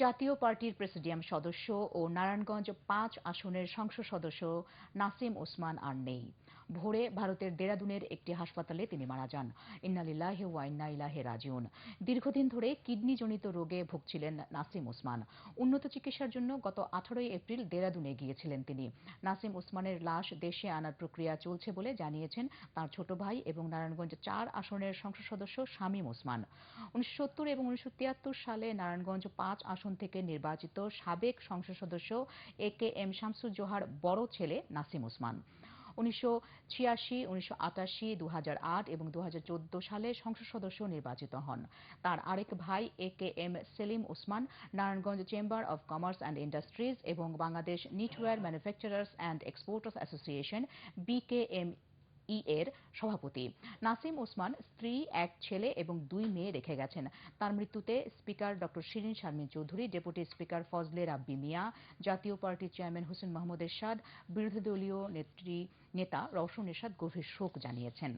জাতীয় পার্টির প্রেসিডিয়াম সদস্য ও নারায়ণগঞ্জ পাঁচ আসনের সংসদ সদস্য নাসিম ওসমান আর নেই। ভোরে ভারতের দেরাদুনের একটি হাসপাতালে তিনি মারা যান। ইন্নালিল্লাহ ওয়া ইন্না ইলাহে রাজিউন। দীর্ঘদিন ধরে কিডনিজনিত রোগে ভুগছিলেন নাসিম ওসমান। উন্নত চিকিৎসার জন্য গত আঠারোই এপ্রিল দেরাদুনে গিয়েছিলেন তিনি। নাসিম ওসমানের লাশ দেশে আনার প্রক্রিয়া চলছে বলে জানিয়েছেন তার ছোট ভাই এবং নারায়ণগঞ্জ চার আসনের সংসদ সদস্য শামীম ওসমান। উনিশশো এবং উনিশশো তিয়াত্তর সালে নারায়ণগঞ্জ পাঁচ আসন থেকে নির্বাচিত সাবেক সংসদ সদস্য এ কে এম শামসুজ্জোহার বড় ছেলে নাসিম ওসমান। উনিশশো ছিয়াশি, উনিশশো আটাশি দু এবং দু সালে সংসদ সদস্য নির্বাচিত হন। তার আরেক ভাই A K M Selim Osman, Narayanganj chamber of commerce and industries এবং Bangladesh knitwear manufacturers and exporters association BKM E এর সভাপতি। নাসিম ওসমান স্ত্রী, এক ছেলে এবং দুই মেয়ে রেখে গেছেন। তার মৃত্যুতে স্পিকার ড শিরিন শারমিন চৌধুরী, ডেপুটি স্পিকার ফজলে রাব্বি মিয়া, জাতীয় পার্টির চেয়ারম্যান হোসেন মাহমুদ এরশাদ, বিরোধী দলীয় নেত্রী নেতা রওশন এরশাদ গভীর শোক জানিয়েছেন।